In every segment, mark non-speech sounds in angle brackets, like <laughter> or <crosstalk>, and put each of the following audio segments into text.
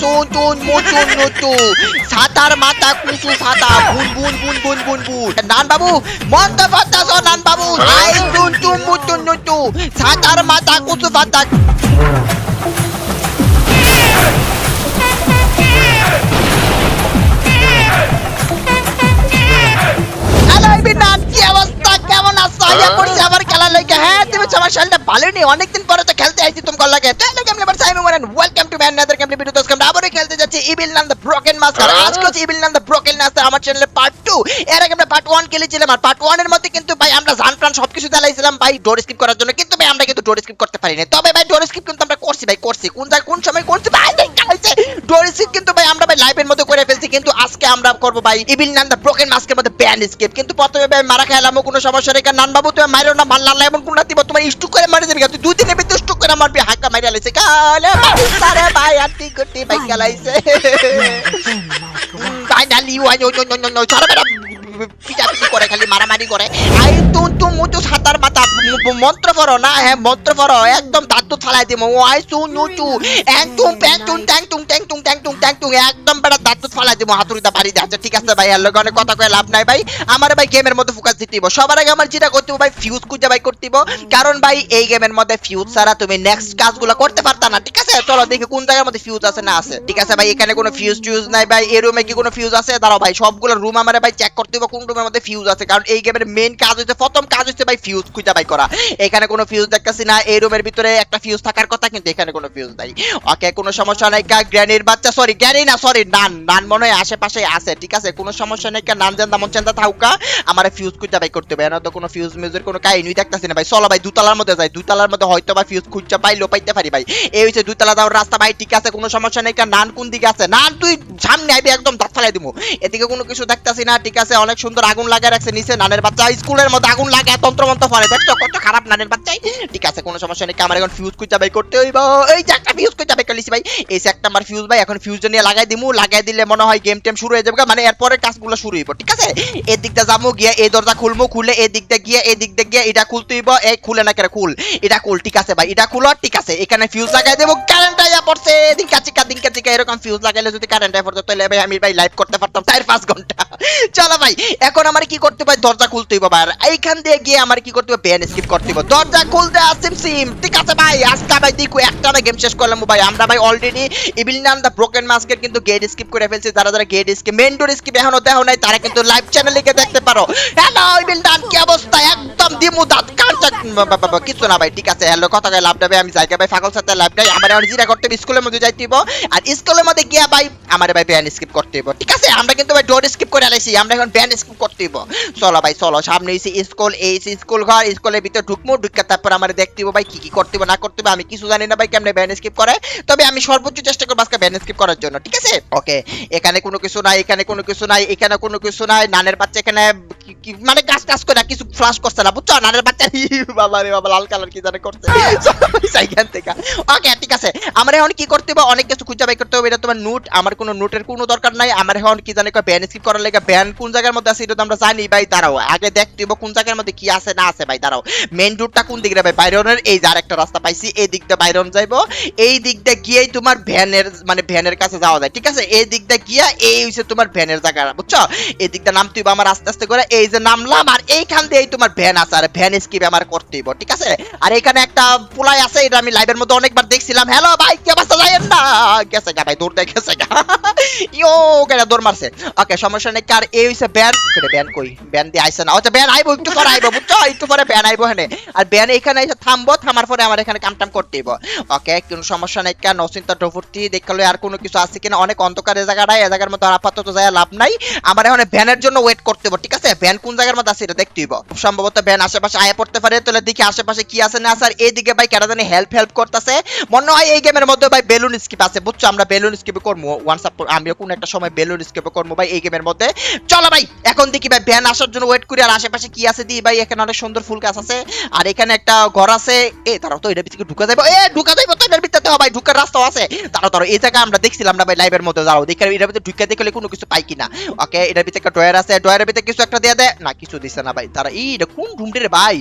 সুন মোচন নতু সাতার মাতা কুচু সাতা। বুন বুন বুন বুন বুন বুন। নান বাবু মন্ত ফাতা সো নান বাবু আই চুন চুন মুচুন নতু সাতার মাথা কুচু ফাতা খেলা লইকে হ্যাঁ তুমি আমার শরীরটা ভালো নেই। অনেকদিন পরে তো খেলতে আইছি তুমি লাগে। তো hello game neighbour Simon one welcome to man another game video দোস্ত আমরা খেলতে যাচ্ছি ইভিল নাম দ্য ব্রোকেন মাস্টার আজকে হচ্ছে ইভিল নাম দ্য ব্রোকেন মাস্টার আমার চ্যানেলে পার্ট 2 এর আগে আমরা পার্ট 1 খেলেছিলাম আর পার্ট 1 এর মধ্যে কিন্তু ভাই আমরা জান প্রাণ সবকিছু চালাইছিলাম। ভাই ডোর স্কিপ করার জন্য। কিন্তু ভাই আমরা কিন্তু ডোর স্কিপ করতে পারিনি। তবে ভাই ডোর স্কিপ কিন্তু আমরা করছি ভাই করছি। কোন কোন সময় করছি ভাই ভাই কাইছে ডোর কিন্তু ভাই আমরা ভাই লাইভের মধ্যে করে ফেলছি কিন্তু আজকে আমরা করব ভাই ইভিল নাম দ্য ব্রোকেন মাস্কের মধ্যে ব্যান স্কিপ কিন্তু প্রথমে ভাই মারা খাইলাম কোনো সমস্যা নেই নান বাবু তুমি মারো না ভালো লাগলে এমন কোন দিব তোমার স্টুক করে মারি দেবে তুই দুই দিনের ভিতরে স্টুক করে মারবি হাক্কা মারি আলাইছে কালে সারে ভাই আন্টি গুটি ভাই গালাইছে finally why no no no no সারা পিটাপিটি করে, খালি মারামারি করে। আই তু তু মুচু সাতার মাথা মন্ত্র পড়ো না হ্যাঁ মন্ত্র পড়ো, একদম দাঁত ফালাই দিব ও আই সু নুচু একদম প্যাং টুং ট্যাং টুং ট্যাং টুং ট্যাং টুং ট্যাং টুং একদম দাঁত ফালাই হাতুড়িটা বাড়ি দিয়ে আচ্ছা ঠিক আছে ভাই আর লগে অনেক কথা কয়ে লাভ নাই ভাই। আমার ভাই গেমের মধ্যে ফোকাস। সবার আগে আমার যেটা করতে ভাই ফিউজ খুঁজে ভাই কারণ ভাই, এই গেমের মধ্যে ফিউজ ছাড়া তুমি নেক্সট কাজগুলো করতে পারতা না, ঠিক আছে? চলো দেখি কোন জায়গার মধ্যে ফিউজ আছে, না আছে। ঠিক আছে ভাই, এখানে কোনো ফিউজ টিউজ নাই ভাই, এই রুমে কি কোনো ফিউজ আছে? দাঁড়াও ভাই, সবগুলো রুম আমারে ভাই চেক করতে হবে কোন রুমের মধ্যে ফিউজ আছে। কারণ এই গেমের কাজ হচ্ছে প্রথম কাজ হচ্ছে ভাই ফিউজ খুঁজে ভাই করা। এখানে কোনো ফিউজ দেখতেছি না, এই রুমের ভিতরে একটা ফিউজ থাকার কথা, কিন্তু এখানে কোনো ফিউজ নাই। ওকে, কোনো সমস্যা নাই গ্র্যানির বাচ্চা সরি গ্র্যানি না সরি নান নান মনে হয় আশেপাশে আছে, ঠিক আছে? কোনো সমস্যা নাই নান জান দামন চান্দা থাকুকা আমার ফিউজ খুঁজে ভাই করতে হবে। না তো কোনো ফিউজ মিউজের কোনো কাহিনী দেখতেছি না ভাই। চলো ভাই, দুতলার মধ্যে যাই। দুতলার মধ্যে হয়তো বা ফিউজ খুঁজে পাইলো পাইতে পারি ভাই। এই হচ্ছে দুতলা যাওয়ার রাস্তা ভাই, ঠিক আছে? কোনো সমস্যা নেই নান কোন দিকে আছে? নান তুই সামনে আইবি, একদম দাঁত ফালাই দিমু। এদিকে কোনো কিছু দেখতাছি না, ঠিক আছে? অনেক সুন্দর আগুন লাগায় রাখছে নিচে, নানের বাচ্চা। স্কুলের মধ্যে আগুন লাগায় তন্ত্র মন্ত্র ফলে। দেখছ? কত খারাপ নানের বাচ্চাই। ঠিক আছে, কোনো সমস্যা নেই আমার এখন ফিউজ খুঁজে ভাই করতে হইব। এই যে একটা ফিউজ খুঁজে ভাই করলিছি ভাই। এই যে একটা আমার ফিউজ ভাই, এখন ফিউজ নিয়ে লাগাই দিমু, লাগাই দিলে মনে হয় গেম টেম শুরু হয়ে যাবে মানে এরপরে কাজগুলো শুরু হইব, ঠিক আছে? এই দিকটা যাব, গিয়ে এই দরজা খুলবো, খুলে এই দিকটা গিয়ে এই দিকটা গিয়ে এটা খুলতে হইব। এই খুলে না কেন খুল? এটা খুল, ঠিক আছে ভাই, এটা খুলো, ঠিক আছে। এখানে ফিউজ লাগাই দেবো কারেন্ট আইয়া পড়ছে। দিনকা চিকা দিনকা চিকা, এরকম ফিউজ লাগাইলে যদি কারেন্ট আইয়া পড়তো তাহলে ভাই আমি ভাই লাইভ করতে পারতাম চার, পাঁচ ঘণ্টা। চলো ভাই, এখন আমার কি করতে হবে? দরজা খুলতে হইব ভাই। এইখান দিয়ে গিয়ে আমার কি করতে হবে? ব্যান স্কিপ করতে হইব। দরজা খুলতে আসিম সিম ঠিক আছে ভাই। আজকে ভাই দেখো, একটা গেম শেষ করলাম ভাই। আমরা ভাই অলরেডি ইভিল নাম দা ব্রোকেন মাস্কের কিন্তু গেট স্কিপ করে ফেলছি, যারা যারা gate skip main door skip এখনও দেখো নাই, তারা কিন্তু লাইভ চ্যানেলে গিয়ে দেখতে পারো। হ্যালো ইভিল ডান কি অবস্থা? একদম দিমু দাঁত কাঁচা কিছু না ভাই, ঠিক আছে হ্যালো কথা কয়ে, লাভ দেবে আমি জায়গা ভাই ফাগল সাথে লাইভ গাই আমার এখন জিরা করতে স্কুলের মধ্যে যাইতে হইব। আর স্কুলের মধ্যে গিয়া ভাই, আমার ভাই ব্যান স্কিপ করতে হইব। ঠিক আছে, আমরা কিন্তু ভাই ডোর স্কিপ করে আলাইছি, আমরা এখন ব্যান স্কিপ করতে হইব। চলো ভাই, চলো, সামনে এসে স্কুল, এই স্কুল ঘর, স্কুলের ভিতরে ঢুকমু ঢুকে তারপর আমার দেখতে হইব ভাই, কি কি করতে হইব, না করতে হইব, আমি কিছু জানি না ভাই, কেমনে ব্যান স্কিপ করে। তবে আমি সর্বোচ্চ চেষ্টা করব আজকে ব্যান স্কিপ করার জন্য, ঠিক আছে? ওকে এখানে কোনো কিছু নাই, এখানে কোনো কিছু নাই, এখানে কোনো কিছু নাই। নানের বাচ্চা এখানে মানে গাছ টাছ করে কিছু ফ্লাশ করছে না, বুঝছ? নানের বাচ্চা বাবা রে বাবা, লাল কালার কি জানে করছে। থেকে। ওকে ঠিক আছে। আমার এখন কি করতে হবে? অনেক কিছু খুঁজে করতে হবে। এটা তোমার নোট। আমার কোনো নোটের কোনো দরকার নাই। আমার এখন কি জানে ব্যান স্কিপ করার লেগে ব্যান কোন জায়গার মধ্যে আছে এটা তো আমরা জানি। ভাই, দাঁড়াও। আগে দেখতে হবে কোন জায়গার মধ্যে কি আছে, না আছে, ভাই, দাঁড়াও। মেইন রুটটা কোন দিকে ভাই? বাইরনের এই যে আরেকটা রাস্তা পাইছি। এই দিকটা বাইরন যাইবো। এই দিকটা গিয়েই তোমার ভ্যানের মানে ভ্যানের কাছে যাওয়া যায়। ঠিক আছে? এই গিয়া এই হইছে তোমার ভ্যানের জায়গা, বুঝছ? নামতে হইবো আমার আস্তে আস্তে করে, এই যে নামলাম আর এইখান দিয়েই তোমার ভ্যান আছে আর ভ্যান স্কিপ আমার ঠিক আছে? আর এখানে একটা পোলাই আছে, এটা আমি লাইভের মধ্যে অনেকবার দেখছিলাম। হ্যালো ভাই, কি না গেছে গা ভাই গেছে গা। দৌড় মারছে? ওকে সমস্যা নেই, কার এই হইছে ব্যান ব্যান কই? ব্যান দিয়ে আইছে না। আচ্ছা ব্যান আইবো, একটু পরে আইবো, বুঝছ? একটু পরে ব্যান আইবো এখানে। আর ব্যান এখানে এসে থামবো, থামার পরে আমার এখানে কাম টাম করতে হইব। ওকে কোনো সমস্যা নেই কেন নচিন্তা ডফুর্তি দেখাল আর কোনো কিছু আছে কিনা, অনেক অন্ধকার এই জায়গাটায় এই জায়গার আর আপাতত যায় লাভ নাই। আমার এখন ভ্যানের জন্য ওয়েট করতে হবে ঠিক আছে? ভ্যান কোন জায়গার মধ্যে আছে এটা দেখতে হইব। খুব সম্ভবত ভ্যান আশেপাশে আয়া পড়তে পারে, তাহলে দেখি আশেপাশে কি আছে না আছে। আর এইদিকে ভাই কেন জানি হেল্প হেল্প করতেছে। মনে হয় এই গেমের মধ্যে ভাই বেলুন স্কিপ আছে, বুঝছ? আমরা বেলুন স্কিপ করব ওয়ান্স আপ আমিও কোন একটা সময় বেলুন স্কিপ করব ভাই এই গেমের মধ্যে। চলো ভাই, এখন দেখি ভাই ভ্যান আসার জন্য ওয়েট করি, আর আশেপাশে কি আছে দি ভাই, এখানে অনেক সুন্দর ফুল গাছ আছে। আর এখানে একটা ঘর আছে। এ তারাও তো এটার ভিতরে ঢুকা যাবে এ, ঢুকা যাবে তো এটার ভাই, ঢুকার রাস্তাও আছে। তারা এই জায়গা আমরা দেখছিলাম না ভাই লাইভের মধ্যে যাও দেখে এটার ভিতরে ঢুকে দেখলে কোনো কিছু পাই কিনা। ওকে, এটার ভিতরে একটা ড্রয়ার আছে ড্রয়ারের ভিতরে কিছু একটা দিয়ে দেয় না, কিছু দিছে না ভাই তারা এই এটা কোন রুমটা রে ভাই?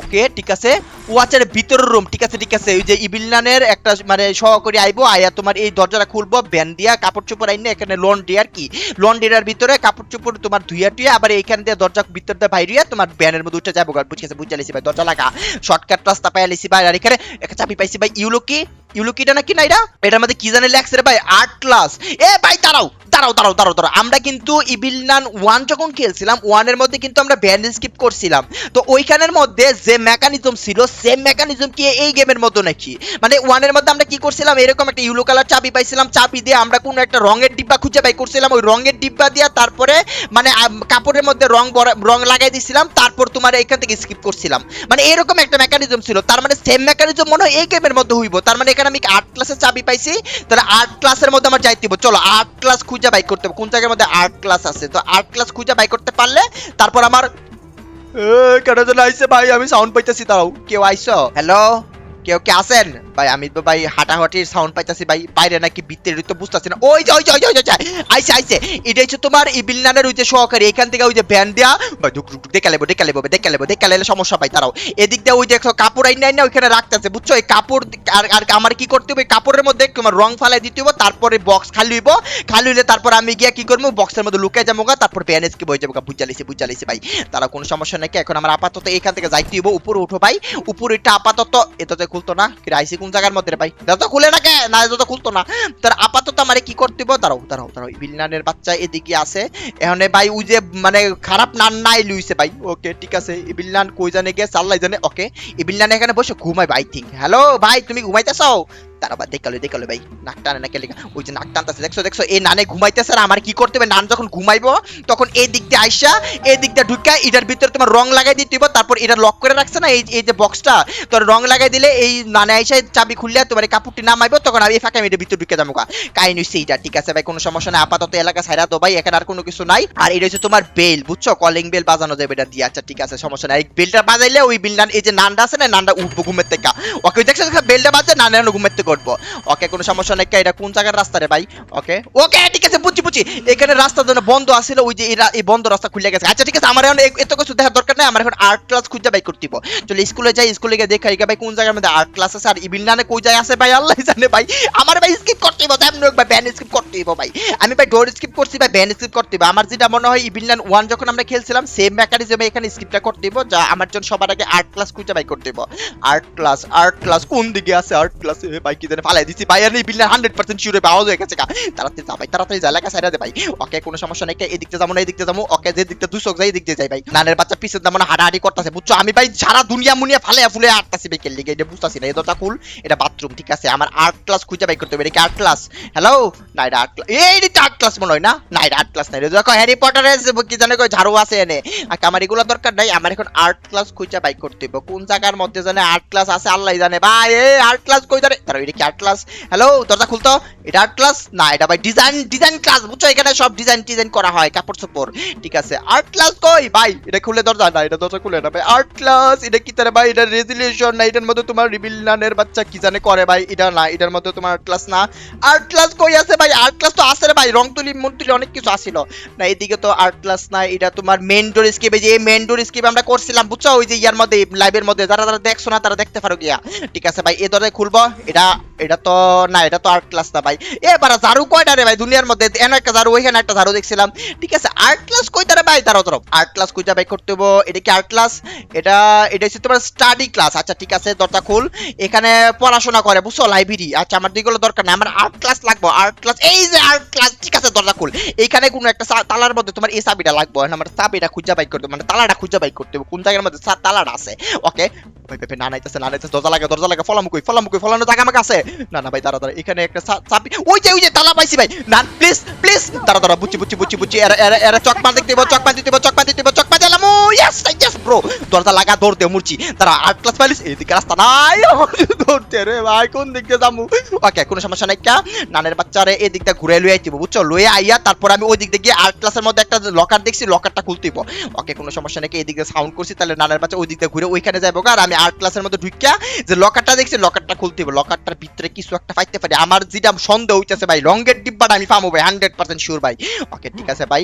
ওকে, ঠিক আছে ও আচ্ছা ভিতরের রুম ঠিক আছে ঠিক আছে, ওই যে ইবিলনানের একটা মানে সহকারী আইবো, আয়া তোমার এই দরজাটা খুলবো ব্যান দিয়া কাপড় চোপড় আইনে এখানে লন ডিয়ার কি। লন ডিয়ার ভিতরে কাপড় চোপড় তোমার ধুইয়া টুইয়া, আবার এইখান দিয়ে দরজা ভিতর দিয়ে বাইরিয়া তোমার ব্যানের মধ্যে উঠে যাব বুঝে বুঝে লিছি ভাই, দরজা লাগা। শর্টকাট রাস্তা পাইয়া লিছি ভাই, আর এখানে একটা চাবি পাইছি ভাই, ইউলো কি? ইউলো কিটা নাকি না এটা এটার মধ্যে কি জানে লেখছে রে ভাই? আট ক্লাস এ ভাই, দাঁড়াও। দাঁড়াও দাঁড়াও দাঁড়াও দাঁড়াও। আমরা কিন্তু ইবিল নান ওয়ান যখন খেলছিলাম ওয়ানের মধ্যে কিন্তু আমরা ব্যান্ড স্কিপ করছিলাম। তো ওইখানের মধ্যে যে মেকানিজম ছিল সেম মেকানিজম কি এই গেমের মতো নাকি? মানে ওয়ানের মধ্যে আমরা কি করছিলাম? এরকম একটা ইউলো কালার চাবি পাইছিলাম, চাবি দিয়ে আমরা কোনো একটা রঙের ডিব্বা খুঁজে বাই করছিলাম। ওই রঙের ডিব্বা দিয়ে তারপরে মানে কাপড়ের মধ্যে রং রং লাগাই দিছিলাম, তারপর তোমার এখান থেকে স্কিপ করছিলাম। মানে এরকম একটা মেকানিজম ছিল। তার মানে সেম মেকানিজম মনে হয় এই গেমের মধ্যে হইব। তার মানে এখানে আমি আর্ট ক্লাসের চাবি পাইছি, তাহলে আর্ট ক্লাসের মধ্যে আমার যাইতে চলো আর্ট ক্লাস খুঁজে বাই করতে হবে। কোন জায়গার মধ্যে আর্ট ক্লাস আছে? তো আর্ট ক্লাস খুঁজে বাই করতে পারলে তারপর আমার কেন যেন আইসে ভাই আমি সাউন্ড পাইতেছি তাও কেউ আইসো? হ্যালো কেউ কে আছেন? ভাই, আমি তো ভাই হাঁটাহাঁটির সাউন্ড পাইতাছি ভাই, বাইরে নাকি ভিতরে তো বুঝতেছি না। ওই যে ওই যে ওই যে আইসে আইসে এটা হচ্ছে তোমার ইবিলনানের ওই যে সহকারী, এখান থেকে ওই যে ভ্যান দেয়া ভাই, ঢুক ঢুক দেখে লেবো দেখে লেবো দেখে লেবো দেখে লেলে সমস্যা পাই তারাও এদিক দিয়ে ওই একটা কাপড় আইন না, ওইখানে রাখতেছে, বুঝছ? এই কাপড় আর আর আমার কি করতে হবে? কাপড়ের মধ্যে তোমার রং ফালাই দিতে হবে তারপরে বক্স খালি হইব। খালি হইলে তারপর আমি গিয়া কি করব? বক্সের মধ্যে লুকিয়ে যাব তারপর প্যান কি বই যাব বুঝা লিছি বুঝা ভাই। তারা কোনো সমস্যা নাকি এখন আমার আপাতত এখান থেকে যাইতে হইব, উপরে উঠো ভাই। উপরে এটা আপাতত এটা তো খুলতো না কি আইসি কোন জায়গার মধ্যে পাই এটা খুলে না কে না দাদা খুলতো না। তার আপাতত আমারে কি করতে হইব? দাঁড়াও দাঁড়াও দাঁড়াও। বিলনানের বাচ্চা এদিকে আছে। এখানে ভাই ওই যে মানে খারাপ নান নাই লুইছে ভাই। ওকে, ঠিক আছে। ইবিলনান কই জানে গেছে চাল্লাই জানে। ওকে ইবিলনান এখানে বসে ঘুমাই ভাই থিঙ্ক হ্যালো ভাই, তুমি ঘুমাইতেছো? তারা বা দেখাল দেখাল ভাই, নাক টানে না কেলে ওই যে নাক টানতেছে, দেখছ দেখছ? এই নানে ঘুমাইতেছে আর আমার কি করতে হবে? নান যখন ঘুমাইবো, তখন এই দিক দিয়ে আইসা, এই দিক দিয়ে ঢুকা এটার ভিতরে তোমার রং লাগাই তারপর এটা লক করে রাখছে না, এই এই যে বক্সটা রং লাগাই দিলে এই নানে আইসা চাবি খুললে তোমার কাপড়টি নামাইবো, তখন আমি ভিতরে ঢুকে যাব হচ্ছে ঠিক আছে ভাই? কোনো সমস্যা নাই, আপাতত এলাকা ছাইরা তো ভাই, এখানে আর কোনো কিছু নাই। আর এটা হচ্ছে তোমার বেল বুঝছ? কলিং বেল বাজানো যাবে এটা দিয়ে। আচ্ছা ঠিক আছে, সমস্যা নাই। বেলটা বাজাইলে ওই বিল এই যে নানটা আছে না, নানটা উঠবো ঘুমের থেকে। ওকে, দেখছ বেলটা বাজে নান ঘুমের থেকে উঠবো ওকে, কোনো সমস্যা নাই এটা কোন জায়গার রাস্তা রে ভাই? ওকে ওকে, ঠিক আছে, বুঝছি বুঝছি। এখানে রাস্তা যেন বন্ধ আছিল, ওই যে এই বন্ধ রাস্তা খুলে গেছে। আচ্ছা ঠিক আছে, আমার এখন এত কিছু দেখার দরকার নাই, আমার এখন আর্ট ক্লাস খুঁজে বাই করতে। চলো স্কুলে যাই স্কুলে গিয়ে দেখাই ভাই, কোন জায়গার মধ্যে আর্ট ক্লাস আছে, আর ইবিল নানে কই যায় আছে, ভাই, আল্লাহ জানে, ভাই। আমার ভাই স্কিপ করতে হইব, তেমন ভাই ব্যান স্কিপ করতে হইব, ভাই। আমি, ভাই ডোর স্কিপ করছি, ভাই ব্যান স্কিপ করতে হইব। আমার যেটা মনে হয় ইবিল নান ওয়ান যখন আমরা খেলছিলাম সেম মেকানিজমে এখানে স্কিপটা করতে হইব, যা আমার জন্য সবার আগে আর্ট ক্লাস খুঁজে বাই করতে হইব। আর্ট ক্লাস আর্ট ক্লাস কোন দিকে আছে আর্ট ক্লাস ভাই কি জানে ফালাই দিছি। হান্ড্রেড পার্সেন্ট গেছে তাড়াতাড়ি যা ভাই, তাড়াতাড়ি যা সাইডা ভাই। ওকে কোনো সমস্যা নাই যাব না যাব। ওকে যে যাই যাই ভাই। নানের বাচ্চা হাঁটাহাঁটি করতেছে, বুঝছ? আমি ভাই সারা দুনিয়া মুনিয়া ফালে ফুলে আটতাছি ভাই এটা না খুল, এটা বাথরুম ঠিক আছে? আমার আর্ট ক্লাস খুঁজে বাই করতে হবে, এটা আর্ট ক্লাস হ্যালো না, এটা আর্ট ক্লাস এই এটা আর্ট ক্লাস মনে হয় না? না, এটা আর্ট ক্লাস নাই দেখো হ্যারি পটারের কি জানে কই, ঝাড়ু আছে এনে। আমার এগুলো দরকার নাই, আমার এখন আর্ট ক্লাস খুঁজে বাই করতে হবে। কোন জায়গার মধ্যে জানে আর্ট ক্লাস আছে আল্লাহ জানে। ভাই, এই আর্ট ক্লাস কই জানে? এটা কি আর্ট ক্লাস হ্যালো দরজা খুলতো? এটা আর্ট ক্লাস না, এটা ভাই ডিজাইন ডিজাইন ক্লাস বুঝছ, এখানে সব ডিজাইন ডিজাইন করা হয়, কাপড় চোপড়। ঠিক আছে। আর্ট ক্লাস কই? ভাই, এটা খুলে দরজা না, এটা দরজা খুলে না ভাই। আর্ট ক্লাস এটা কি তারে ভাই? এটা রেজুলেশন না, এটার মধ্যে তোমার রিবিল নানের বাচ্চা কি জানে করে ভাই? এটা না, এটার মধ্যে তোমার আর্ট ক্লাস না। আর্ট ক্লাস কই আছে ভাই? আর্ট ক্লাস তো আছে রে ভাই। রং তুলি মন তুলি অনেক কিছু আসিল না, এদিকে তো আর্ট ক্লাস না, এটা তোমার মেন ডোর স্কেপে যে মেন ডোর স্কেপ আমরা করছিলাম, বুঝছ? ওই যে ইয়ার মধ্যে লাইভের মধ্যে, যারা যারা দেখছ না, তারা দেখতে পারো গিয়া। ঠিক আছে ভাই, এ দরজায় খুলবো। এটা এটা তো, না, এটা তো আর্ট ক্লাস না ভাই। এবার ঝাড়ু কয়টা রে ভাই? দুনিয়ার মধ্যে এন একটা ঝাড়ু, ওইখানে একটা ঝাড়ু দেখছিলাম। ঠিক আছে আর্ট ক্লাস কইতা রে ভাই? তারা ধরো আর্ট ক্লাস কইতা ভাই করতে হব এটা কি আর্ট ক্লাস এটা এটা হচ্ছে তোমার স্টাডি ক্লাস আচ্ছা ঠিক আছে, দরজা খুল। এখানে পড়াশোনা করে, বুঝছ? লাইব্রেরি আচ্ছা আমার দিগুলো দরকার নাই। আমার আর্ট ক্লাস লাগবে আর্ট ক্লাস এই যে আর্ট ক্লাস ঠিক আছে, দরজা খুল। এইখানে কোনো একটা তালার মধ্যে তোমার এই চাবিটা লাগবে। আমার চাবিটা খুঁজে বাই করতে মানে তালাটা খুঁজে বাই করতে হবে কোন জায়গার মধ্যে তালাটা আছে? ওকে। ভাই ভাই না নাইতেছে না নাইতেছে দরজা লাগে দরজা লাগে। ফলাম কই ফলাম কই ফলানো জায়গা আমাকে আছে। না না, ভাই, দাঁড়া দাঁড়া, এখানে একটা চা- চাবি ওই যে ওই যে, তালা পাইছি, ভাই। না প্লিজ প্লিজ দাঁড়া দাঁড়া, বুঝছি বুঝছি বুঝছি বুঝছি, এরা এরা এরা চক মার দেখতে চক মার দিতে চক মার দিতে চক বাজালাম ইয়েস ইয়েস ব্রো দরজা লাগা, দৌড় দে মুরছি তারা আট ক্লাস পাইলিস, এদিকে রাস্তা নাই দৌড়তে রে, ভাই, কোন দিক দিয়ে যাব? ওকে কোনো সমস্যা নাই কা নানের বাচ্চারে এই দিকটা ঘুরে লুয়ে আইতিব বুঝছ? লুয়ে আইয়া, তারপর আমি ওই দিক দিয়ে গিয়ে আর্ট ক্লাসের মধ্যে একটা লকার দেখছি লকারটা খুলতেইব ওকে কোনো সমস্যা নাকি এই দিকে সাউন্ড করছি, তাহলে নানের বাচ্চা ওই দিক দিয়ে ঘুরে ওইখানে যাব আর আমি আর্ট ক্লাসের মধ্যে ঢুকিয়া যে লকারটা দেখছি লকারটা খুলতেইব লকারটার ভিতরে কিছু একটা পাইতে পারি। আমার যেটা সন্দেহ হইতেছে ভাই, রঙের ডিব্বাটা আমি পাবো ভাই হান্ড্রেড পার্সেন্ট শিওর ভাই। ওকে ঠিক আছে ভাই।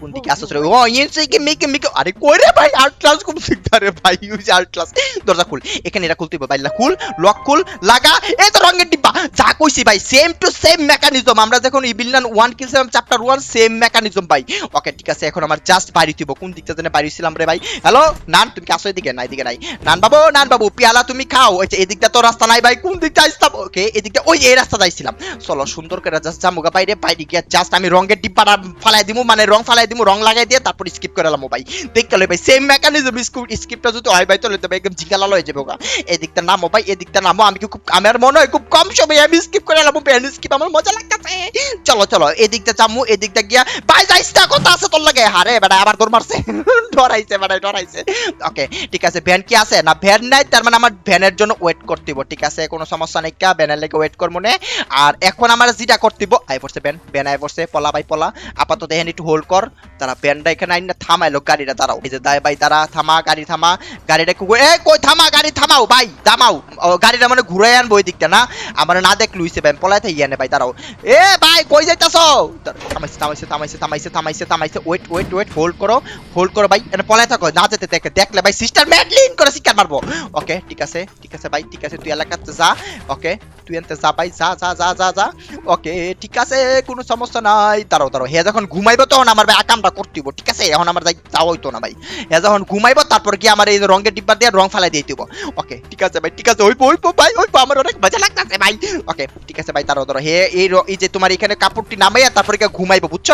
কোন দিকে আসছে রে ও ইনসে কি মেকে মেকে আরে কই রে ভাই আর্ট ক্লাস শিখতা রে ভাই ইউজ আর্ট ক্লাস দরজা খুল। এখানে এটা খুলতে হবে ভাই খুল লক খুল লাগা। এই তো রঙের ডিব্বা। যা কইছি ভাই সেম টু সেম মেকানিজম আমরা যখন ইবিলিয়ান 1 কিলছিলাম চ্যাপ্টার 1 সেম মেকানিজম ভাই। ওকে ঠিক আছে এখন আমার জাস্ট বাড়ি দিব কোন দিকটা জানে বাড়ি ছিলাম রে ভাই? হ্যালো নান তুমি কি আসো এদিকে? না এদিকে নাই। নান বাবু নান বাবু পিয়ালা তুমি খাও। যে এদিকটা তো রাস্তা নাই ভাই কোন দিকটা আসতাম ওকে এদিকটা ওই এই রাস্তা যাইছিলাম। চলো সুন্দর করে জাস্ট জামুগা বাইরে বাইরে গিয়ে জাস্ট আমি রঙের ডিব্বাটা ফালাই দিমু মানে রং ফালাই দিমু রং লাগাই দিয়ে তারপর স্কিপ করে লামো ভাই দেখতে লই ভাই সেম মেকানিজম স্কিপটা যদি হয় ভাই তাহলে তো একদম জিগালা লয়ে যাবে এদিকটা নামো ভাই এদিকটা নামো আমি খুব আমার মনে হয় খুব কম সময় আমি স্কিপ করে লামো প্যান স্কিপ আমার মজা লাগতেছে। চলো চলো এদিকটা চামু এদিকটা গিয়া ভাই যাইস না কথা আছে তোর লাগে? হারে বেটা আবার দৌড় মারছে। <laughs> ডরাইছে বেটা ডরাইছে। ওকে ঠিক আছে ভ্যান কি আছে? না ভ্যান নাই তার মানে আমার ভ্যানের জন্য ওয়েট করতে হইব, ঠিক আছে? কোনো সমস্যা নেই কা ভ্যানের লেগে ওয়েট করব না। আর এখন আমার যেটা করতে হইব, আই পড়ছে ভ্যান ভ্যান আই পড়ছে পলা ভাই পলা। আপাতত এখানে একটু হোল্ড কর। তারা ভ্যানটা এখানে আইনা থামাইলো গাড়িটা দাঁড়াও। এই যে দায় ভাই তারা থামা গাড়ি থামা। গাড়িটা এ কই থামা গাড়ি থামাও ভাই থামাও। ও, গাড়িটা মানে ঘুরে আনব ওই দিকটা না? আমার না দেখ লুইছে ভাই পলায় থাই আনে ভাই দাঁড়াও। এ ভাই কই যাইতাছো? থামাইছে থামাইছে থামাইছে থামাইছে থামাইছে থামাইছে। ওয়েট ওয়েট ওয়েট হোল্ড করো হোল্ড করো ভাই এনে পলায় থাকো না যেতে দেখে। দেখলে ভাই সিস্টার ম্যাডলিন করে শিকার মারবো। ওকে ঠিক আছে ঠিক আছে ভাই ঠিক আছে তুই এলাকাতে যা। ওকে তুই এনতে যা ভাই যা যা যা যা যা। ওকে ঠিক আছে কোনো সমস্যা নাই। দাঁড়াও দাঁড়াও। হে যখন ঘুমাইবো তখন আমার ভাই আকামটা করতে হইবো, ঠিক আছে? এখন আমার যাই যাওয়া হইতো না ভাই। হে যখন ঘুমাইবো তারপর কি আমার এই রঙের ডিব্বা দিয়ে রং ফালাই দিয়ে দিব। ওকে ঠিক আছে ভাই ঠিক আছে ওইবো ওইবো ভাই ওইবো আমার অনেক মজা লাগতেছে ভাই। ওকে ঠিক আছে ভাই দাঁড়াও দাঁড়াও হে এই এই যে তোমার এখানে কাপড়টি নামাইয়া তারপরে গিয়ে ঘুমাইবো বুঝছ?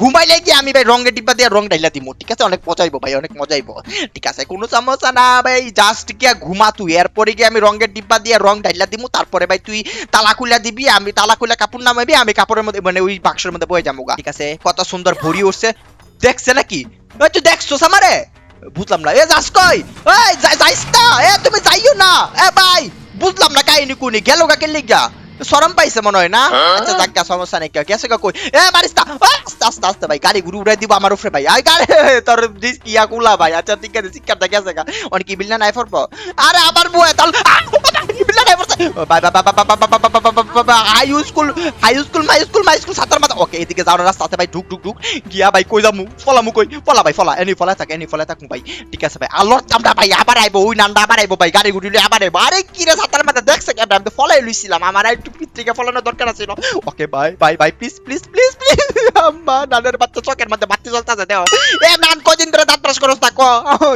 ঘুমাইলে কি আমি ভাই রঙের ডিব্বা দিয়ে রং ডাইলা দিব ঠিক আছে? অনেক মজাইবো ভাই অনেক মজাইবো ঠিক আছে কোনো সমস্যা না ভাই জাস্ট গিয়া ঘুমা তুই। এরপরে গিয়ে আমি রঙের ডিব্বা দিয়ে রং ঢাইলা দিমু তারপরে ভাই তুই তালা খুলা দিবি আমি তালা খুলা কাপড় নামাবি আমি কাপড়ের মধ্যে মানে ওই বাক্সের মধ্যে বয়ে যাব ঠিক আছে? কত সুন্দর ভরি উঠছে দেখছে নাকি? ওই তুই দেখছ আমারে? বুঝলাম না। এ যাস কই? এই যাইস না। এ তুমি যাইও না। এ ভাই বুঝলাম না কাহিনী কুনি। গেল গা কেলে সরম পাইছে মনে হয় না? আচ্ছা যাক সমস্যা নেই। গা কই? এ বারিস্তা ওই, আস্তে আস্তে আস্তে ভাই গাড়ি ঘুরে উড়াই দিব আমার উপরে ভাই। আই গাড়ি তোর দিস ইয়া কুলা ভাই। আচ্ছা ঠিক আছে শিক্ষাটা গেছে গা। অনেক কি বিল্লা নাই ফরবো আরে আবার বয়ে তাল বিল্লা নাই ফরছে high school high school my school my school সাতার মাথা ওকে এদিকে যাওয়ার রাস্তা আছে ভাই ঢুক ঢুক ঢুক গিয়া ভাই কই যামু ফলামু কই ফলা ভাই ফলা এনি ফলা থাক এনি ফলা থাক ভাই ঠিক আছে ভাই আলোর চামড়া ভাই আবার আইবো ওই নান্ডা আবার আইবো ভাই গাড়ি গুড়ি আবার আইবো আরে কি রে সাতার মাথা দেখছে কেন আমি তো ফলাই লইছিলাম আমার একটু পিত্রিকা ফলানোর দরকার ছিল ওকে ভাই ভাই ভাই প্লিজ প্লিজ প্লিজ প্লিজ আম্মা নানের বাচ্চা চোখের মধ্যে বাতি জ্বলতেছে দেও এ নান কদিন ধরে দাঁত ব্রাশ করছ তা ক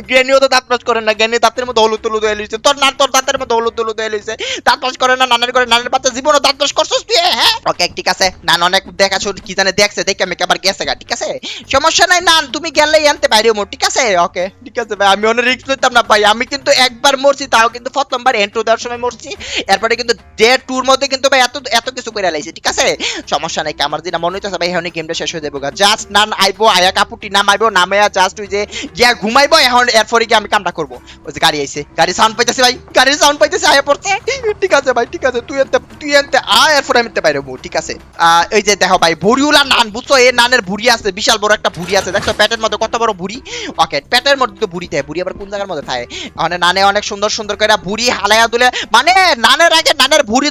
জ্ঞানীও তো দাঁত ব্রাশ করে না জ্ঞানী দাঁতের মধ্যে হলুদ হলুদ হয়ে লইছে তোর নান তোর দাঁতের মধ্যে হলুদ হলুদ হয়ে করে না, নানের নানের বাচ্চা জীবনও করছস তুই হ্যাঁ? ওকে, ঠিক আছে। নান অনেক কি জানে দেখছে, দেখে আমি আবার গেছে গা, ঠিক আছে? সমস্যা নাই, নান, তুমি গেলেই আনতে ঠিক আছে? ওকে, ঠিক আছে ভাই, আমি অনেক রিস্ক নিতাম না ভাই, আমি কিন্তু একবার মরছি, তাও কিন্তু প্রথমবার এন্ট্রো দেওয়ার সময় মরছি। এরপরে কিন্তু ডে টুর মধ্যে কিন্তু ভাই এত এত কিছু করে ঠিক আছে? সমস্যা নাই আমার মনে হইতেছে ভাই এখন গেমটা শেষ হয়ে যাব জাস্ট নান আইবো, আয়া কাপুটি নামাইবো, নামাইয়া জাস্ট ওই যে গিয়া ঘুমাইবো, এখন এরপরে গিয়ে আমি কামটা করব। ওই যে গাড়ি আইছে গাড়ি সাউন্ড পাইতেছে ভাই, গাড়ির সাউন্ড পাইতেছে, আয়া পড়ছে। ঠিক আছে ভাই, ঠিক আছে, তুই এনতে তুই এনতে আ এরপরে আমি ঠিক আছে? এই যে দেখো ভাই নান, বুঝছ? এই নানের ভুড়ি আছে, বিশাল বড় একটা ভুড়ি আছে পেটের মধ্যে কত বড় ভুড়ি? ওকে, পেটের মধ্যে তো ভুড়ি থাকে, ভুড়ি আবার কোন জায়গার মধ্যে থাকে? মানে নানে অনেক সুন্দর সুন্দর করে ভুড়ি দুলে মানে নানের আগে নানের ভুড়ি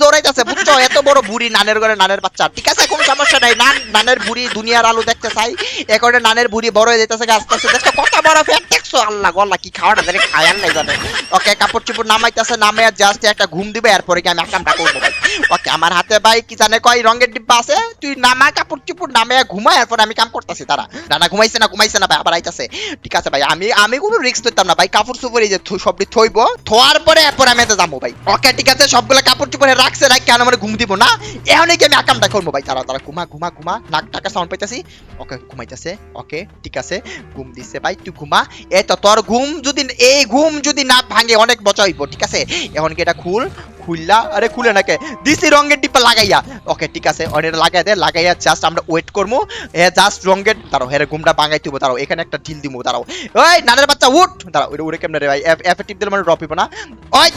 বুঝছ? এত বড় ভুড়ি নানের ঘরে নানের বাচ্চা, ঠিক আছে? কোনো সমস্যা নাই, নান, নানের ভুড়ি দুনিয়ার আলো দেখতে চাই। এ নানের ভুড়ি বড় হয়ে যেতেছে আস্তে আস্তে, দেখছ? কত বড় ফ্যাট দেখছ? আল্লাহ গল্লা কি খাওয়াটা খায়ার নাই জানে। ওকে, কাপড় চোপড় নামাইতেছে নামে জাস্ট একটা ঘুম দিবে এরপরে কি আমি কামটা করব ভাই? ওকে, আমার হাতে ভাই কি জানে কয় রঙের ডিব্বা আছে? তুই নামা কাপড় চোপড় নামে ঘুমা এরপর আমি কাম করতেছি তারা না না ঘুমাইছে না ঘুমাইছে না, ভাই, আবার আইতাছে। ঠিক আছে ভাই, আমি আমি কোনো রিস্ক নিতাম না, ভাই, কাপড় চোপড় এই যে সবটি থইব, থোয়ার পরে এরপর আমি এতে যাব, ভাই। ওকে, ঠিক আছে, সবগুলো কাপড় চোপড়ে রাখছে রাখ কেন আমার ঘুম দিব না? এখন কি আমি আকামটা করব, ভাই তারা তারা ঘুমা ঘুমা ঘুমা, নাক টাকা সাউন্ড পাইতাছি। ওকে, ঘুমাইতেছে, ওকে, ঠিক আছে, ঘুম দিছে, ভাই, তুই ঘুমা। এই তো তোর ঘুম যদি এই ঘুম যদি না ভাঙে, অনেক বচা হইব, ঠিক আছে? এখন কি এটা খুল? খুললা? আরে খুলে নাকে দিছি রঙের টিপা লাগাইয়া। ওকে, ঠিক আছে অনেক লাগাই দে, লাগাইয়া জাস্ট আমরা ওয়েট করব এ জাস্ট রঙের, দাঁড়াও হেরে ঘুমটা বাঙাই দিব, দাঁড়াও, এখানে একটা ঢিল দিব দাঁড়াও। ওই, নানের বাচ্চা, উঠ! দাঁড়াও ওটা উড়ে কেমন রে ভাই? এফ এফ টিপ দিলে মানে ড্রপ না। ওই!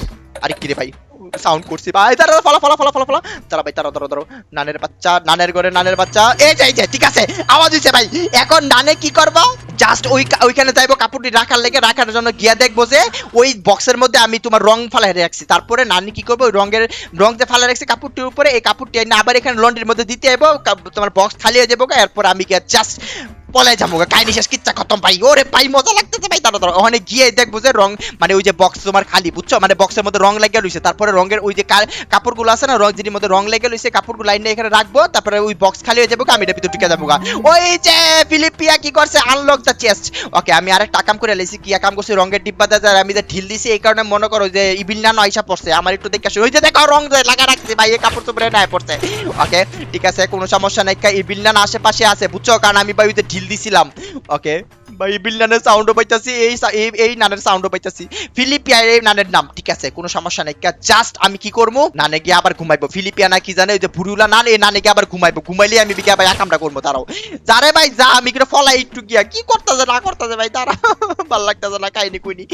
আরে কি রে ভাই? সাউন্ড করছি। ভাই দাঁড়া ফলা ফলা ফলা ফলা ফলা। দাঁড়া ভাই, দাঁড়াও দাঁড়াও দাঁড়াও। নানের বাচ্চা, নানের ঘরে নানের বাচ্চা। এই যাই যাই ঠিক আছে, আওয়াজ হইছে ভাই। এখন নানে কি করব? জাস্ট ওই ওইখানে যাইবো, কাপড়টি রাখার লেগে, রাখার জন্য গিয়া দেখব যে, ওই বক্সের মধ্যে আমি তোমার রং ফালাই রাখছি। তারপরে নানি কি করব? ওই রঙের, রং যে ফালাই রাখছি কাপড়টির উপরে, এই কাপড়টি এনে আবার এখানে লন্ড্রির মধ্যে দিতে কা- তোমার বক্স খালি হয়ে যাব এরপর আমি গিয়া জাস্ট পলাই যাব কাহিনী শেষ, কিচ্ছা খতম, ভাই। ওরে ভাই, মজা লাগতেছে, ভাই। তারা ওখানে গিয়ে দেখব যে রং মানে ওই যে বক্স তোমার খালি, বুঝছ? মানে বক্সের মধ্যে রং লাগিয়ে রয়েছে তারপরে রঙের ওই যে কাপড়গুলো আছে না, রং যেটির মধ্যে রং লেগে রয়েছে, কাপড়গুলো লাইনে এখানে রাখব, তারপরে ওই বক্স খালি হয়ে যাব আমি এটা ভিতরে ঢুকে যাব ওই যে ফিলিপিয়া কি করছে? আনলক দ্য চেস্ট ওকে আমি আরেকটা কাম করে লেছি, কি কাম করছি, রঙের ডিব্বা দিয়ে আমি যে ঢিল দিছি, এই কারণে মনে করো যে ইবিল না আইসা পড়ছে। আমার একটু দেখে আসে। ওই যে দেখো, রং লাগা রাখছে, ভাই, এই কাপড় চোপড়ে নাই পড়ছে ওকে ঠিক আছে, কোনো সমস্যা নাই ইবিল না আশেপাশে আছে, বুঝছ? কারণ আমি, ভাই, ওই যে ঢিল দিছিলাম। ওকে ভাই ইবিল নানের সাউন্ডও পাইতাছি, এই এই নানের সাউন্ডও এই নানের নাম, ঠিক আছে, কোনো সমস্যা নাই। জাস্ট আমি কি করব নানে গিয়ে আবার ঘুমাইবো। ফিলিপিয়া না কি জানে, ওই যে ভুরুলা নান, এই নানে গিয়ে আবার ঘুমাইবো। ঘুমাইলে আমি বিকে ভাই কামটা করব তারাও ভাই, যা, আমি ফলাই একটু গিয়া। কি করতেছে, না করতেছে ভাই তারা <laughs> ভালো লাগতেছে না, কাহিনী কইনি।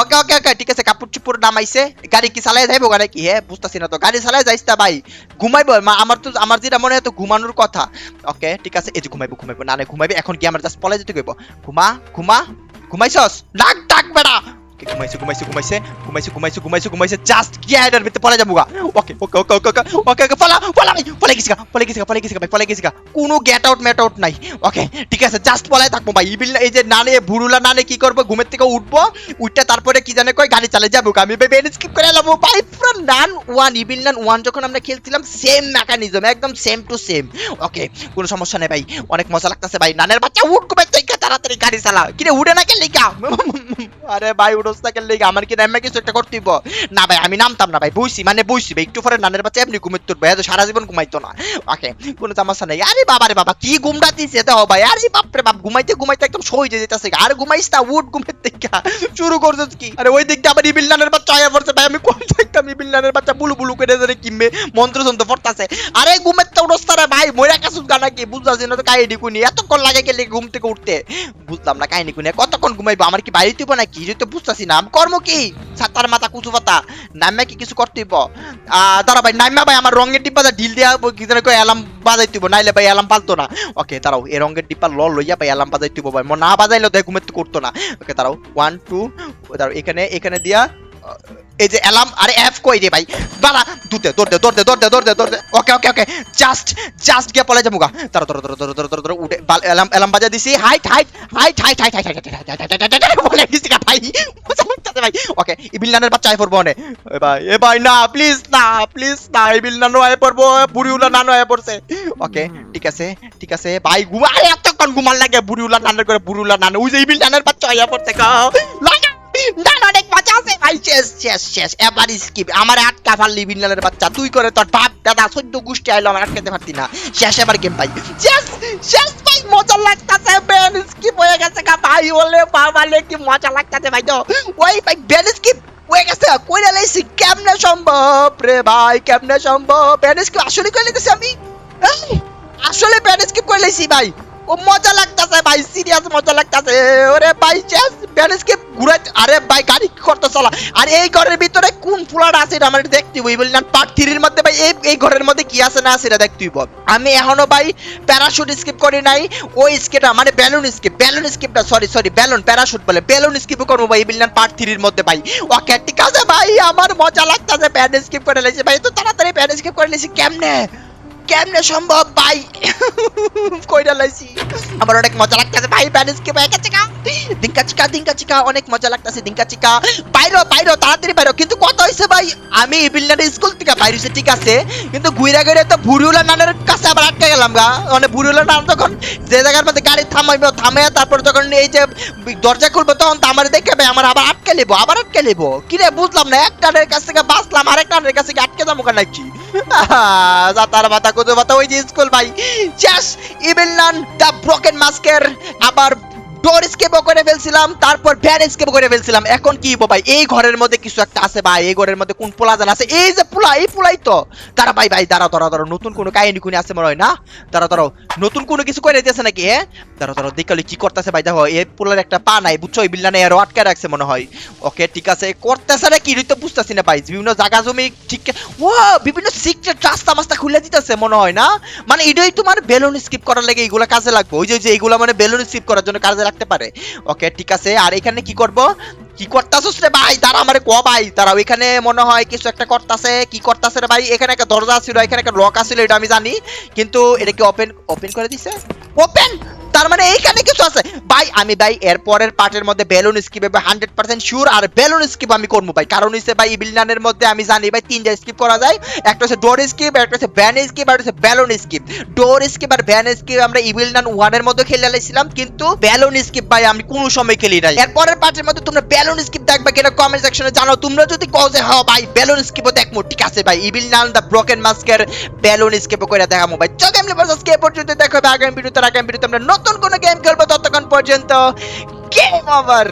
ওকে ওকে ওকে, ঠিক আছে, কাপড় চুপড় নামাইছে। গাড়ি কি চালাই যাইবো, গাড়ি কি? হ্যাঁ বুঝতেছি না তো। গাড়ি চালাই যাইস ভাই। ঘুমাইবো আমার তো আমার যেটা মনে হয় তো ঘুমানোর কথা। ওকে, ঠিক আছে, এই যে ঘুমাইবো ঘুমাইবো। না ঘুমাইবে, এখন কি আমার জাস্ট পলাই যেতে গইব ঘুমা ঘুমা ঘুমাইছস ডাক ডাক বেড়া কি তারপরে কি জানে কই, গাড়ি চালিয়ে যাব। আমি যখন আমরা খেলছিলাম সেম মেকানিজম একদম সেম টু সেম ওকে কোনো সমস্যা নেই ভাই অনেক মজা লাগতেছে ভাই নানের বাচ্চা উঠ, ঘুমের তাড়াতাড়ি গাড়ি চালা। কিরে, উঠে না কেন লিখা <laughs> আরে ভাই উঠোস না আমার কি নামে কিছু একটা করতে? না ভাই, আমি নামতাম না ভাই বইছি মানে বইছি ভাই, একটু পরে নানের বাচ্চা এমনি ঘুমিয়ে তুলবে এত সারা জীবন ঘুমাইতো না। ওকে, কোনো সমস্যা নেই। আরে বাবা রে বাবা, কি ঘুমটা দিছে তো ভাই, আরে বাপরে বাপ, ঘুমাইতে ঘুমাইতে একদম সই যে যেতেছে আর ঘুমাইস না, উঠ ঘুমের থেকে শুরু করছিস কি? আরে ওই দিকটা আবার ইবিল নানের বাচ্চা আয়া পড়ছে ভাই, আমি কোন দেখতাম ইবিল নানের বাচ্চা বুলু বুলু করে ধরে কিনবে মন্ত্র যন্ত্র পড়তাছে। আরে ঘুমের তো উঠোস রে ভাই মইরা কাছুস গানা কি বুঝতাছি না তো কাহিনী কুনি, এতক্ষণ লাগে গেলে ঘুম থেকে উঠতে। বুঝলাম না কাহিনী কুনি, কতক্ষণ ঘুমাইবো? আমার কি বাড়িতে নাকি? যদি তো বুঝতাছি না কর্ম কি? ছাতার মাথা, কুচু পাতা। নামে কি কিছু করতে হইব দাঁড়া ভাই নাইমা ভাই আমার রঙের ডিব্বা ঢিল দিয়া অ্যালার্ম বাজাইতে হইব নাইলে ভাই অ্যালার্ম পালতো না। ওকে দাঁড়াও, এই রঙের ডিব্বা ল লইয়া ভাই অ্যালার্ম বাজাই দিব ভাই। না বাজাইলে দেখ ঘুমের করতো না। ওকে দাঁড়াও ওয়ান টু দাঁড়াও, এখানে এখানে দিয়া এই যে অ্যালার্ম আরে এফ কই রে ভাই বাড়া দুতে দৌড়তে দৌড়তে দৌড়তে দৌড়তে দৌড়তে ওকে ওকে ওকে জাস্ট জাস্ট গিয়ে পলাই যাব তারা তোর তোর তোর তোর তোর তোর উঠে অ্যালার্ম অ্যালার্ম বাজা দিছি hide hide hide hide hide hide hide hide hide hide hide বলে গেছি গা ভাই মজা ভাই ওকে ইবিল নানের বাচ্চা আয় পড়ব অনে ভাই এ ভাই না প্লিজ না প্লিজ না ইবিল নানো আয় পড়ব বুড়িউলা নানো আয় পড়ছে ওকে ঠিক আছে ঠিক আছে ভাই ঘুমা আরে এতক্ষণ ঘুমান লাগে বুড়িউলা নানের করে বুড়িউলা নানো ওই যে ইবিল নানের বাচ্চা আয় পড়ছে গা লাগা না, অনেক মজা লাগতাছে ভাই। ওলে ভাই তো হয়ে গেছে। কইরা লাইছি, কেমনে সম্ভব রে ভাই, কেমনে সম্ভব? বেন স্কিপ আসলে কইলে আমি? আসলে স্কিপ করে লাইছি ভাই। মজা লাগতাছে ভাই সিরিয়াস মজা লাগতাছে। ওরে ভাই শেষ ব্যালেন্সকে ঘুরাই আরে ভাই, গাড়ি কি করতে চলা আর এই ঘরের ভিতরে কোন ফুলাটা আছে আমার দেখতে হইব। বললাম পার্ট থ্রির মধ্যে ভাই, এই এই ঘরের মধ্যে কি আছে না আছে এটা হইব। আমি এখনও ভাই প্যারাশুট স্কিপ করি নাই। ওই স্কিপটা মানে ব্যালুন স্কিপ ব্যালুন স্কিপটা সরি সরি ব্যালুন প্যারাশুট বলে। ব্যালুন স্কিপ করব ভাই বললাম পার্ট থ্রির মধ্যে ভাই। ওকে, ঠিক আছে ভাই, আমার মজা লাগতাছে প্যান স্কিপ করে লেছি ভাই তো তাড়াতাড়ি প্যান স্কিপ করে লেছি কেমনে? কেমনে সম্ভব ভাই কইরা লাইছি। আমার অনেক মজা লাগতেছে। ভাই প্যানিস কে ভাই কাছে দিনকা চিকা দিনকা চিকা অনেক মজা লাগতেছে দিনকা চিকা বাইরো বাইরো, তাড়াতাড়ি বাইরো। কিন্তু কত হইছে ভাই? আমি বিল্লার স্কুল থেকে বাইরেছি ঠিক আছে? কিন্তু ঘুরে ঘুরে তো বুড়িউলা নানের কাছে আবার আটকে গেলাম গা। মানে বুড়িউলা নান তখন যে জায়গার মধ্যে গাড়ি থামাইবো থামে তারপর যখন এই যে দরজা খুলবো, তখন তো আমার দেখে ভাই, আমার আবার আটকে নেব, আবার আটকে নেব। কি রে, বুঝলাম না, এক টানের কাছ থেকে বাঁচলাম, আরেক টানের কাছ আটকে যাব কেন নাকি? <laughs> যাতার মাথা কুদু মাথা ওই যে স্কুল ভাই। শেষ ইবিল নান, দ্য ব্রোকেন মাস্কের আবার ডোর স্কেপও করে ফেলছিলাম, তারপর ভ্যান স্কেপও করে ফেলছিলাম। এখন কি ভাই? এই ঘরের মধ্যে কিছু একটা আছে ভাই, এই ঘরের মধ্যে কোন পোলা জান আছে? এই যে পোলা, এই পোলাই তো। তারা ভাই ভাই, দাঁড়াও দাঁড়াও দাঁড়াও, নতুন কোনো কাহিনী কুনি আছে মনে হয় না? দাঁড়াও দাঁড়াও, নতুন কোনো কিছু করে দিয়েছে নাকি হ্যাঁ? দাঁড়াও দাঁড়াও দেখালে কি করতেছে ভাই, দেখো, এই পোলার একটা পা নাই, বুঝছ? এই বিল্লানে এরও আটকে রাখছে মনে হয়। ওকে, ঠিক আছে, করতেছে নাকি? এটা তো বুঝতেছি না ভাই, বিভিন্ন জায়গা জমি, ঠিক ও, বিভিন্ন সিক্রেট রাস্তা মাস্তা খুলে দিতেছে মনে হয় না? মানে এটাই তোমার বেলুন স্কিপ করার লাগে, এইগুলো কাজে লাগবে। ওই যে এইগুলো মানে বেলুন স্কিপ করার জন্য কাজে লাগতে পারে। ওকে, ঠিক আছে, আর এখানে কি করব? কি করতাছস রে ভাই? তারা আমারে ক ভাই? তারা ওইখানে মনে হয় কিছু একটা করতাছে। কি করতাছে রে ভাই? এখানে একটা দরজা ছিল, এখানে একটা লক আছে, এটা আমি জানি। কিন্তু এটা কি ওপেন ওপেন করে দিছে? ওপেন তার মানে এইখানে কিছু আছে। ভাই, আমি ভাই, এর পরের পার্টের মধ্যে বেলুন স্কিপ হবে হান্ড্রেড পার্সেন্ট শিওর আর বেলুন স্কিপ আমি করব ভাই। কারণ হচ্ছে ভাই বিলনানের মধ্যে আমি জানি ভাই, তিনটা স্কিপ করা যায়। একটা হচ্ছে ডোর স্কিপ একটা হচ্ছে ভ্যান স্কিপ আর হচ্ছে বেলুন স্কিপ ডোর স্কিপ আর ভ্যান স্কিপ আমরা ইভিলনান ওয়ানের মধ্যে খেলে লাইছিলাম কিন্তু বেলুন স্কিপ ভাই, আমি কোনো সময় খেলি নাই। এর পরের পার্টের মধ্যে তোমরা বেলুন স্কিপ দেখবে কিনা কমেন্ট সেকশনে জানো। তোমরা যদি কও যে হ্যাঁ ভাই বেলুন স্কিপও দেখব। ঠিক আছে ভাই ইভিলনান দ্য ব্রোকেন মাস্কের বেলুন স্কিপও করে দেখাবো ভাই। গেম লিভার্স স্কিপ পর্যন্ত দেখো আগামী ভিডিওতে আগামী ভিডিওতে আমরা নতুন কোনো গেম খেলব ততক্ষণ পর্যন্ত গেম ওভার